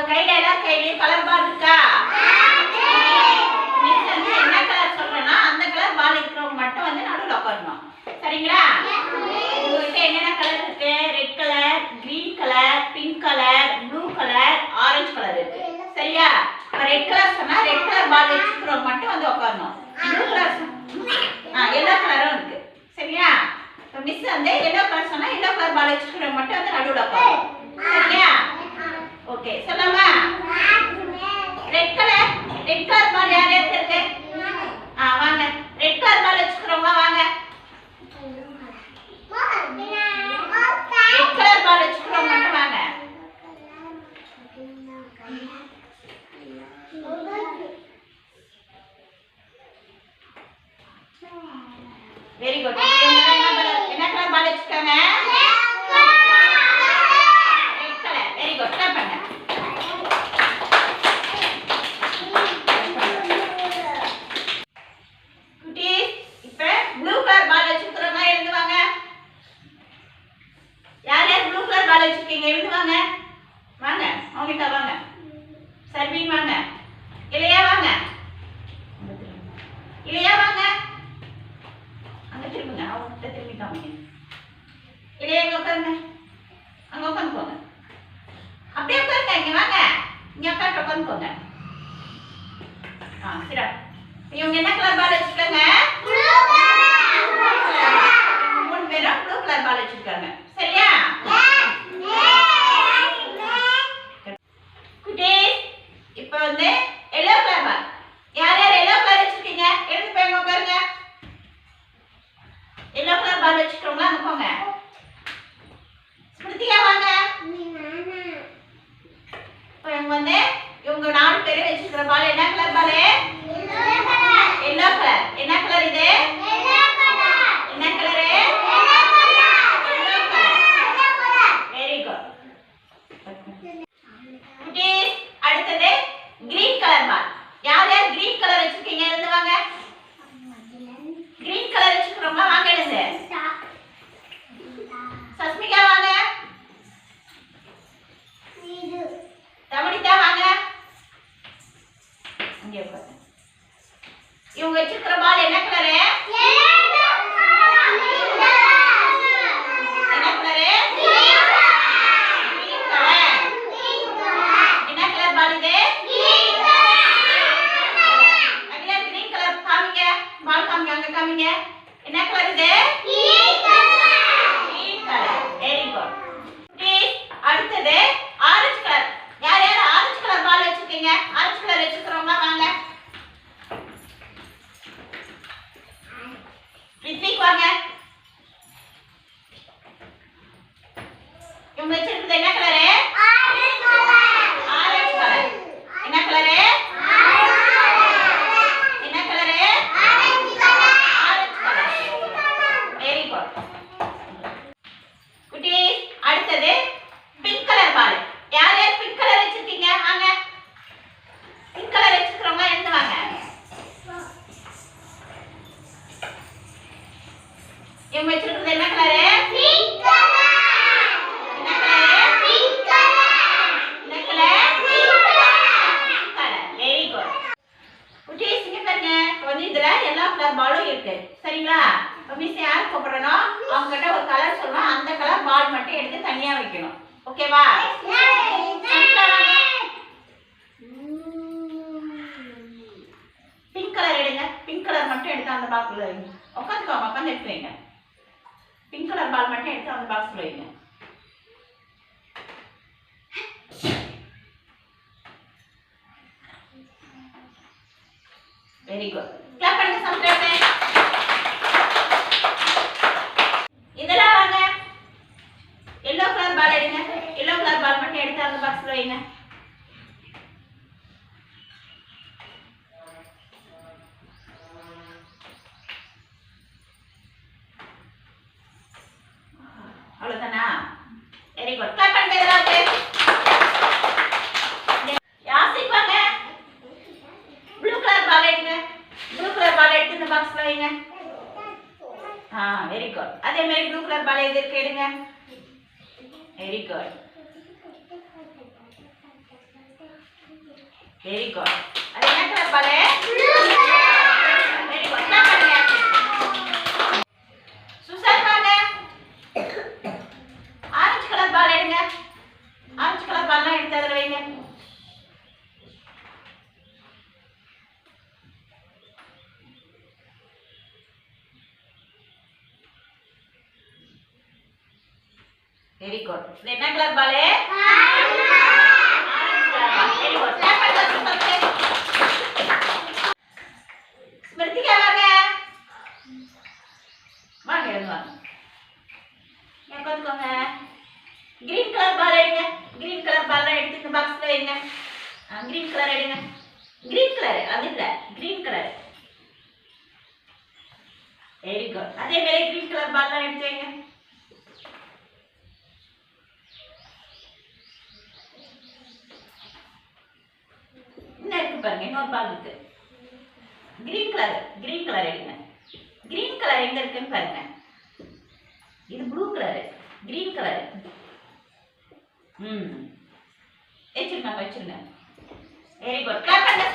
உங்க கையில எல்லார் கையிலயும் கலர் பால் இருக்கா? மிஸ் வந்து என்ன கலர் சொல்றேன்னா அந்த கலர் பால் இருக்கிறவங்க மட்டும் வந்து நடுவில் உட்காரணும். சரிங்களா? உங்ககிட்ட என்னென்ன கலர் இருக்கு? Red colour green colour pink colour blue colour orange colour இருக்கு. சரியா? இப்போ ரெட் கலர் சொன்னா ரெட் கலர் பால் வச்சுக்கிறவங்க மட்டும் வந்து உட்காரணும். ப்ளூ கலர் ஆ எல்லோ கலரும் இருக்கு. சரியா? மிஸ் வந்து எல்லோ கலர் சொன்னா எல்லோ கலர் பால் வச்சுக்கிறவங்க மட்டும் வந்து நடுவில் உட்காரணும் சரியா ஓகே சொல்லாமா red colour red colour ball யார் யாருக்கு இருக்கு ஆ வாங்க ரெட் கலர் பால் வச்சுக்கிறவங்க வாங்க ரெட் கலர் பால் வச்சுக்கிறவங்க மட்டும் வாங்க வெரி குட் என்ன கலர் பால் வச்சிருக்காங்க? வெரி குட் ஸ்டார்ட் பண்ணுங்க ப்ளூ கலர் வாங்க யார் ப்ளூ கலர் வாங்க. வாங்க. வாங்க. சர்வீன் வாங்க. இளையா வாங்க. இளையா வாங்க. அங்க திரும்புங்க அவங்க திரும்பி காமிங்க இல்லையே இங்க உட்காருங்க. அங்க உட்காந்து போங்க. அப்படியே உட்காருங்க இங்க வாங்க. இங்க உட்காந்து உட்காந்து போங்க. ஆ சரி இவங்க என்ன கலர் பால் வச்சுக்கோங்க மூணு பேரும் ப்ளூ கலர் பால் வச்சிருக்காங்க சரியா குட்டீஸ் இப்போ வந்து எல்லோ கலர் பால் யார் யார் எல்லோ கலர் வச்சிருக்கீங்க எழுந்து போய் அங்க உட்காருங்க எல்லோ கலர் பால் வச்சுக்கிறவங்க அங்க போங்க ஸ்மிருதியா வாங்க இப்போ இவங்க வந்து இவங்க நாலு பேரும் வச்சிருக்கிற பால் என்ன கலர் பால் எல்லோ கலர் என்ன கலர் இது என்ன கலரு வெரி குட் குட்டீஸ் அடுத்தது கிரீன் கலர் பால் யார் யார் கிரீன் கலர் வச்சிருக்கீங்க இருந்து வாங்க கிரீன் கலர் வச்சிருக்கிறவங்க வாங்க எழுந்து சஸ்மிகா வாங்க தமணிதா வாங்க இங்கே உட்காரு. இவங்க வச்சிருக்கிற பால் என்ன கலரு என்ன கலரு Green color. என்ன கலர் பால் இது அகிலா கிரீன் கலர் காமிங்க பால் காமிங்க என்ன கலர் இது? Green colour very good please அடுத்தது ஆரஞ்சு கலர் யார் யார் ஆரஞ்சு கலர் பால் வச்சிருக்கீங்க? ஆரஞ்சு கலர் வச்சிருக்கிறவங்க வாங்க. ரித்விக் வாங்க. இவங்க வச்சிருக்கிறது என்ன கலரு ஆரஞ்சு கலர் என்ன கலரு என்ன colour orange colour very good குட்டீஸ் அடுத்தது பிங்க் கலர் பால் யார் யார் பிங்க் கலர் வச்சிருக்கீங்க வாங்க பிங்க் கலர் வச்சிருக்கிறவங்க எழுந்து வாங்க இவங்க வச்சிருக்கிறது என்ன கலரு என்ன கலரு என்ன கலர் கலர் வெரி குட் குட்டீஸ் இங்க பாருங்க. வந்து இதுல எல்லா கலர் பாலும் இருக்கு. சரிங்களா? இப்போ மிஸ் யார் கூப்பிடுறனோ அவங்க கிட்ட ஒரு கலர் சொல்லணும். அந்த கலர் பால் மட்டும் எடுத்து தனியா வைக்கணும். ஓகேவா பிங்க் கலர் எடுங்க. பிங்க் கலர் மட்டும் எடுத்து அந்த பாக்ஸ்ல வைங்க. உட்காந்துக்கோங்க உட்காந்து எடுத்து வைங்க. பிங்க் கலர் பால் மட்டும் எடுத்து அந்த பாக்ஸ் வைங்க. வெரி குட் கிளப் பண்ணுங்க சம்ஸ்கிரைபே இதெல்லாம் வாங்க. எல்லோ கலர் பால் எடுங்க. எல்லோ கலர் பால் மட்டும் எடுத்து அந்த பாக்ஸ்ல வைங்க. வெரி குட் அதே மாதிரி ப்ளூ கலர் பால் எது இருக்கு எடுங்க. வெரி குட் வெரி குட் அது என்ன கலர் பால்? வெரி குட் இது என்ன colour ball orange colour ball very good clap பண்ணுங்க சுசாந்த்க்கு. ஸ்மிருதிகா வாங்க வாங்க எழுந்து வாங்க என் உட்காந்துக்கோங்க கிரீன் கலர் பால் எடுங்க கிரீன் கலர் பால்லாம் எடுத்து இந்த பாக்ஸ்ல வைங்க கிரீன் கலர் எடுங்க கிரீன் கலர் அது இல்ல கிரீன் கலர் வெரி குட் அதே மாதிரி கிரீன் கலர் பால்லாம் எடுத்து வைங்க இன்னும் இருக்கு பாருங்க இன்னொரு பால் இருக்கு. கிரீன் கலர் கிரீன் கலர் எடுங்க. கிரீன் கலர் எங்க இருக்குன்னு பாருங்க. இது ப்ளூ கலர் கிரீன் கலர் ம். வச்சிருங்க வச்சிருங்க. வெரி குட் கிளாப் பண்ணுங்க